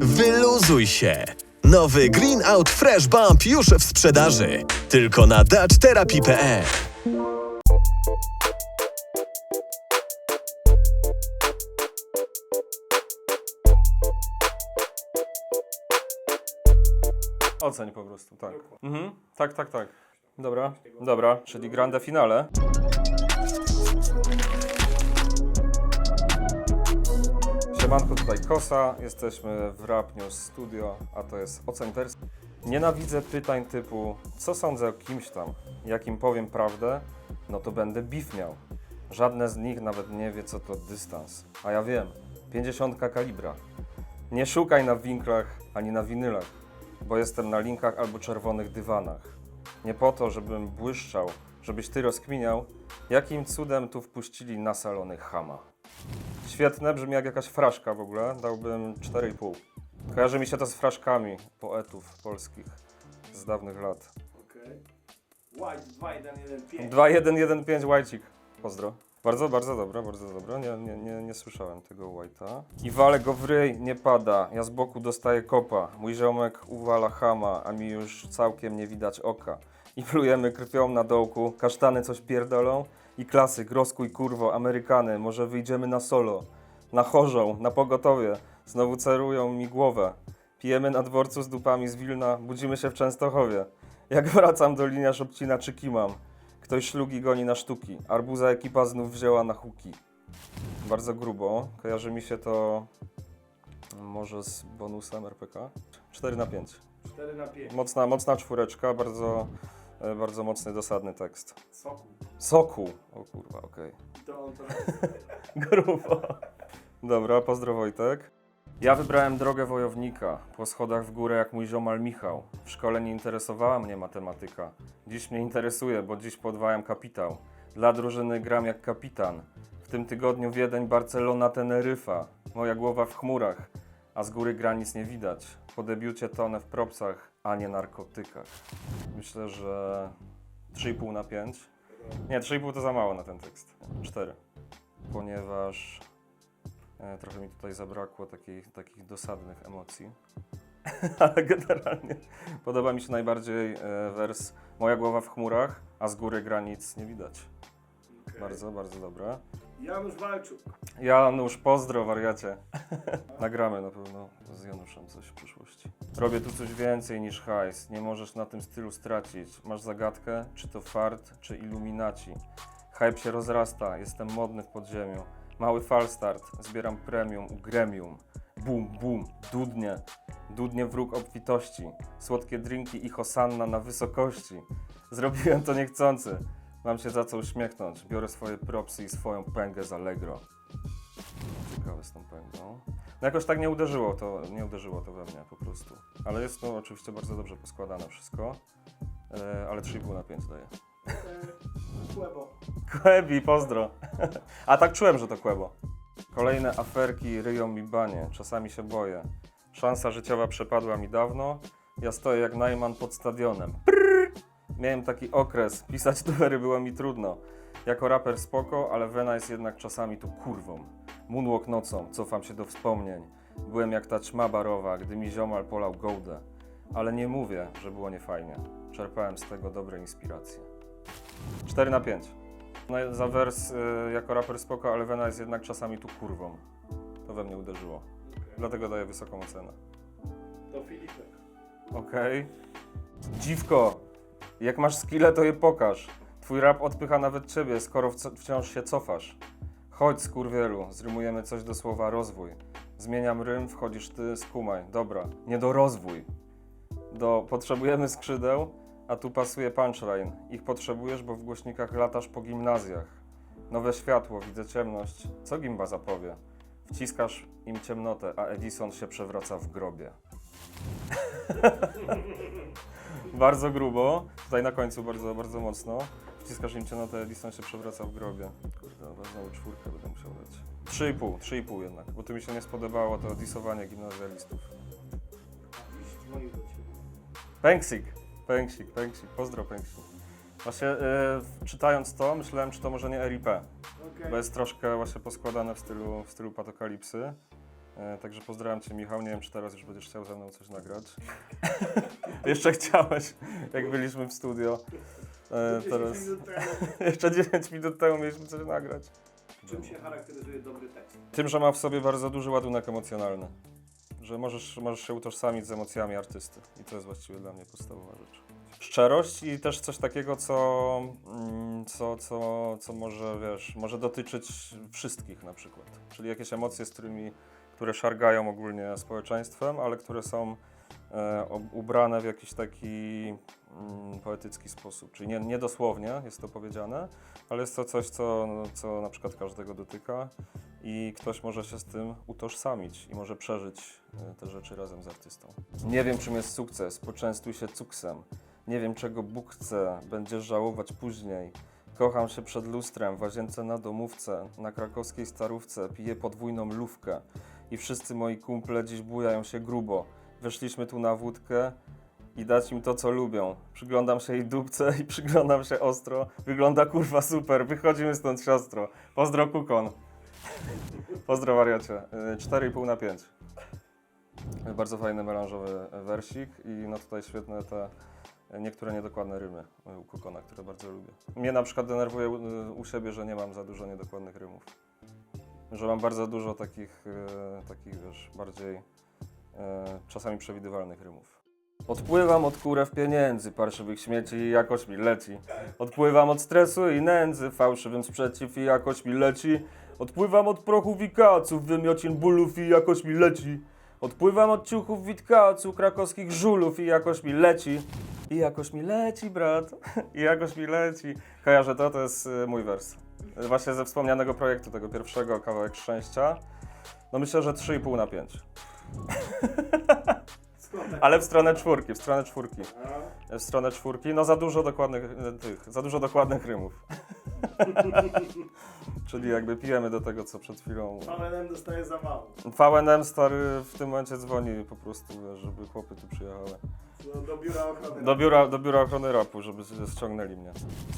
Wyluzuj się! Nowy Green Out Fresh Bump już w sprzedaży. Tylko na dutchtherapy.pl Oceń po prostu, tak. Mhm. Tak, tak, tak. Dobra, dobra, czyli grande finale. Siemanko, tutaj Kosa, jesteśmy w Rap News Studio, a to jest ocen wersji. Nienawidzę pytań typu, co sądzę o kimś tam, jak im powiem prawdę, no to będę beef miał. Żadne z nich nawet nie wie, co to dystans. A ja wiem, 50 kalibra. Nie szukaj na winklach ani na winylach, bo jestem na linkach albo czerwonych dywanach. Nie po to, żebym błyszczał, żebyś ty rozkminiał, jakim cudem tu wpuścili na salony chama. Świetne, brzmi jak jakaś fraszka w ogóle, dałbym 4,5. Kojarzy mi się to z fraszkami poetów polskich z dawnych lat. Okej. White 2115. 2115 Łajcik. Pozdro. Bardzo, bardzo dobra, bardzo dobra. Nie, nie, nie, nie słyszałem tego White'a. I walę go w ryj, nie pada. Ja z boku dostaję kopa. Mój ziomek uwala hama, a mi już całkiem nie widać oka. I plujemy krwią na dołku, kasztany coś pierdolą. I klasyk, rozkuj kurwo, Amerykany, może wyjdziemy na solo. Na chorzą, na pogotowie, znowu cerują mi głowę. Pijemy na dworcu z dupami z Wilna, budzimy się w Częstochowie. Jak wracam do linia Szopcina czy Kimam. Ktoś szlugi goni na sztuki. Arbuza ekipa znów wzięła na huki. Bardzo grubo. Kojarzy mi się to może z bonusem RPK. 4 na 5. 4 na 5. Mocna, mocna czwóreczka, bardzo, bardzo mocny, dosadny tekst. Soku. Soku! O kurwa, okej. To on to Grubo. Dobra, pozdro Wojtek. Ja wybrałem drogę wojownika, po schodach w górę jak mój ziomal Michał. W szkole nie interesowała mnie matematyka. Dziś mnie interesuje, bo dziś podwajam kapitał. Dla drużyny gram jak kapitan. W tym tygodniu Wiedeń, Barcelona, Teneryfa. Moja głowa w chmurach, a z góry granic nie widać. Po debiucie tonę w propsach, a nie narkotykach. Myślę, że 3,5 na 5. Nie, 3,5 to za mało na ten tekst. 4 ponieważ e, trochę mi tutaj zabrakło takich, takich dosadnych emocji. Ale generalnie podoba mi się najbardziej e, wers Moja głowa w chmurach, a z góry granic nie widać. Bardzo, bardzo dobre. Janusz Walczuk. Janusz, pozdro wariacie. Nagramy na pewno z Januszem coś w przyszłości. Robię tu coś więcej niż hajs. Nie możesz na tym stylu stracić. Masz zagadkę? Czy to fart, czy iluminaci? Hype się rozrasta, jestem modny w podziemiu. Mały falstart, zbieram premium u gremium. Bum, bum, dudnie. Dudnie wróg obfitości. Słodkie drinki i hosanna na wysokości. Zrobiłem to niechcący. Mam się za co uśmiechnąć. Biorę swoje propsy i swoją pęgę z Allegro. Ciekawe z tą pęgą. No jakoś tak nie uderzyło to, nie uderzyło to we mnie po prostu. Ale jest to oczywiście bardzo dobrze poskładane wszystko. E, ale 3,5 na 5 daję. Kłebo. Kłebi, pozdro. A tak czułem, że to kłebo. Kolejne aferki ryją mi banie, czasami się boję. Szansa życiowa przepadła mi dawno. Ja stoję jak najman pod stadionem. Prrr! Miałem taki okres, pisać numery było mi trudno. Jako raper spoko, ale Wena jest jednak czasami tu kurwą. Moonwalk nocą, cofam się do wspomnień. Byłem jak ta ćma barowa, gdy mi ziomal polał gołdę. Ale nie mówię, że było niefajnie. Czerpałem z tego dobre inspiracje. 4 na 5. No, za wers y, jako raper spoko, ale Wena jest jednak czasami tu kurwą. To we mnie uderzyło. Dlatego daję wysoką ocenę. To Filipek. Okej. Dziwko, jak masz skille, to je pokaż. Twój rap odpycha nawet ciebie, skoro wciąż się cofasz. Chodź, skurwielu, zrymujemy coś do słowa rozwój. Zmieniam rym, wchodzisz ty, skumaj. Dobra, nie do rozwój. Do potrzebujemy skrzydeł, a tu pasuje punchline. Ich potrzebujesz, bo w głośnikach latasz po gimnazjach. Nowe światło, widzę ciemność. Co gimba zapowie? Wciskasz im ciemnotę, a Edison się przewraca w grobie. bardzo grubo. Tutaj na końcu bardzo, bardzo mocno. Wciskasz im ciemnotę, Edison się przewraca w grobie. Kurde, no znowu czwórkę będę musiał dać. 3,5, 3,5 jednak, bo tu mi się nie spodobało to disowanie gimnazjalistów. Pęksik, Pęksik, Pęksik, pozdro Pęksik. Właśnie yy, czytając to, myślałem, czy to może nie RIP, bo jest troszkę właśnie poskładane w stylu, w stylu patokalipsy. E, także pozdrawiam Cię Michał, nie wiem czy teraz już będziesz chciał ze mną coś nagrać. Jeszcze chciałeś, jak byliśmy w studio. E, 10 teraz jeszcze 10 minut temu mieliśmy coś nagrać. Czym się charakteryzuje dobry tekst? Tym, że ma w sobie bardzo duży ładunek emocjonalny. Że możesz, możesz się utożsamić z emocjami artysty. I to jest właściwie dla mnie podstawowa rzecz. Szczerość i też coś takiego, co, mm, co, co, co może, wiesz, może dotyczyć wszystkich na przykład. Czyli jakieś emocje, z którymi, które szargają ogólnie społeczeństwem, ale które są e, ubrane w jakiś taki poetycki sposób. Czyli nie, nie dosłownie jest to powiedziane, ale jest to coś, co, co na przykład każdego dotyka i ktoś może się z tym utożsamić i może przeżyć e, te rzeczy razem z artystą. Nie wiem, czym jest sukces, poczęstuj się cuksem. Nie wiem, czego Bóg chce, będziesz żałować później. Kocham się przed lustrem, w łazience na domówce, na krakowskiej starówce, piję podwójną lówkę i wszyscy moi kumple dziś bujają się grubo. Weszliśmy tu na wódkę i dać im to, co lubią. Przyglądam się jej dupce i przyglądam się ostro. Wygląda kurwa super, wychodzimy stąd siostro. Pozdro Kukon. Pozdro wariacie. Y, 4,5 na 5. Bardzo fajny melanżowy wersik i no tutaj świetne te y, niektóre niedokładne rymy u Kukona, które bardzo lubię. Mnie na przykład denerwuje u, siebie, że nie mam za dużo niedokładnych rymów. Że mam bardzo dużo takich, takich wiesz, bardziej czasami przewidywalnych rymów. Odpływam od kurew pieniędzy, parszywych śmieci i jakoś mi leci. Odpływam od stresu i nędzy, fałszywym sprzeciw i jakoś mi leci. Odpływam od prochów i kaców, wymiocin bólów i jakoś mi leci. Odpływam od ciuchów witkacu, krakowskich żulów i jakoś mi leci. I jakoś mi leci, brat. I jakoś mi leci. Kojarzę to, to jest y, mój wers. Y, Właśnie ze wspomnianego projektu, tego pierwszego, kawałek szczęścia. No myślę, że 3,5 na 5. Ale w stronę czwórki, w stronę czwórki. W stronę czwórki, no za dużo dokładnych y, tych, za dużo dokładnych rymów. Czyli jakby pijemy do tego, co przed chwilą. VNM dostaje za mało. VNM stary w tym momencie dzwoni po prostu, wiesz, żeby chłopy tu przyjechały. Do, do biura ochrony. Do biura, do biura ochrony rapu, żeby ściągnęli mnie.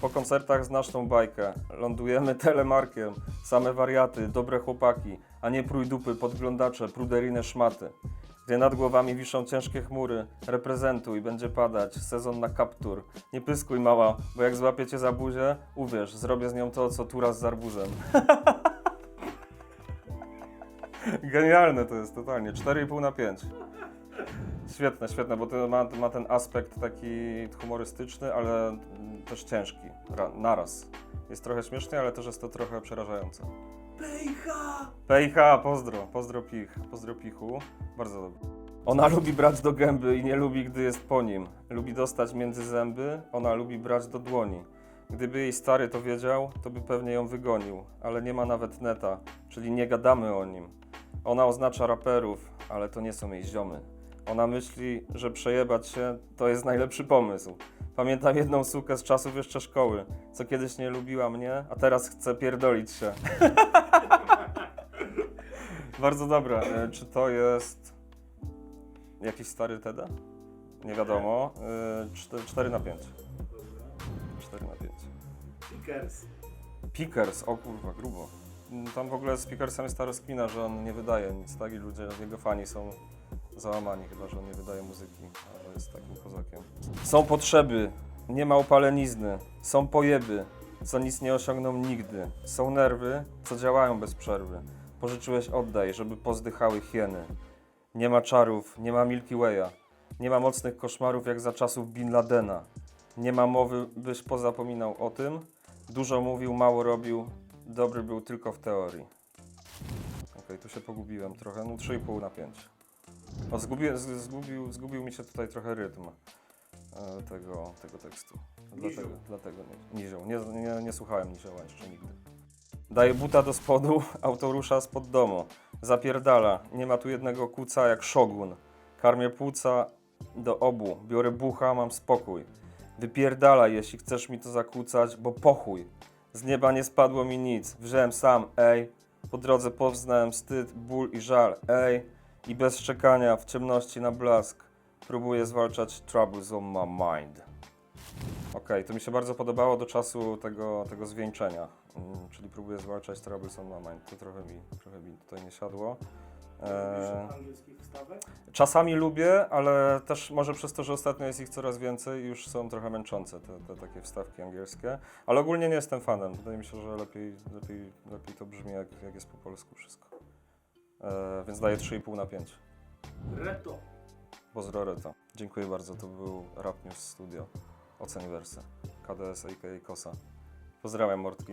Po koncertach znasz tą bajkę. Lądujemy telemarkiem. Same wariaty, dobre chłopaki, a nie prój dupy, podglądacze, pruderyjne szmaty. Gdzie nad głowami wiszą ciężkie chmury, reprezentuj, będzie padać, sezon na kaptur. Nie pyskuj mała, bo jak złapiecie za buzię, uwierz, zrobię z nią to, co tura z zarbuzem. Genialne to jest totalnie, 4,5 na 5. Świetne, świetne, bo to ma, ma ten aspekt taki humorystyczny, ale też ciężki, ra, naraz. Jest trochę śmiesznie, ale też jest to trochę przerażające. Pejcha! PIH, pozdro, pozdro pich, pozdro pichu, bardzo dobrze. Ona lubi brać do gęby i nie lubi, gdy jest po nim. Lubi dostać między zęby, ona lubi brać do dłoni. Gdyby jej stary to wiedział, to by pewnie ją wygonił, ale nie ma nawet neta, czyli nie gadamy o nim. Ona oznacza raperów, ale to nie są jej ziomy. Ona myśli, że przejebać się to jest najlepszy pomysł. Pamiętam jedną sukę z czasów jeszcze szkoły, co kiedyś nie lubiła mnie, a teraz chce pierdolić się. Bardzo dobre. E, Czy to jest jakiś stary Teda? Nie wiadomo. 4 na 5. 4 na 5. Pickers. Pickers, o kurwa, grubo. Mm, Tam w ogóle z Pickersem jest ta rozkmina, że on nie wydaje nic, tak? I ludzie, jego fani są załamani chyba, że on nie wydaje muzyki, a że jest takim kozakiem. Są potrzeby, nie ma opalenizny, są pojeby, co nic nie osiągną nigdy. Są nerwy, co działają bez przerwy. Pożyczyłeś oddaj, żeby pozdychały hieny. Nie ma czarów, nie ma Milky Way'a. Nie ma mocnych koszmarów jak za czasów Bin Ladena. Nie ma mowy, byś pozapominał o tym. Dużo mówił, mało robił. Dobry był tylko w teorii. Okej, tu się pogubiłem trochę. No 3,5 na 5. O, zgubię, z- zgubił, zgubił mi się tutaj trochę rytm e, tego, tego tekstu. Dlatego, dlatego nie. Nie, nie, nie słuchałem Nizioła jeszcze nigdy. Daje buta do spodu, auto rusza spod domu. Zapierdala. Nie ma tu jednego kuca jak szogun. Karmię płuca do obu. Biorę bucha, mam spokój. Wypierdalaj, jeśli chcesz mi to zakłócać, bo pochuj. Z nieba nie spadło mi nic. Wziąłem sam, ej. Po drodze poznałem wstyd, ból i żal, ej. I bez szczekania, w ciemności na blask. Próbuję zwalczać troubles on my mind. Okej, to mi się bardzo podobało do czasu tego, tego zwieńczenia. Mm, czyli próbuję zwalczać troubles on my mind. To trochę mi, trochę mi tutaj nie siadło. E, angielskich wstawek? czasami lubię, ale też może przez to, że ostatnio jest ich coraz więcej, już są trochę męczące te, te takie wstawki angielskie. Ale ogólnie nie jestem fanem. Wydaje mi się, że lepiej, lepiej, lepiej to brzmi, jak, jak jest po polsku wszystko. E, więc daję 3,5 na 5. Reto. Pozdro Reto. Dziękuję bardzo, to był Rap News Studio. Oceń wersy. KDS a.k.a. Kosa. Pozdrawiam, Mortki.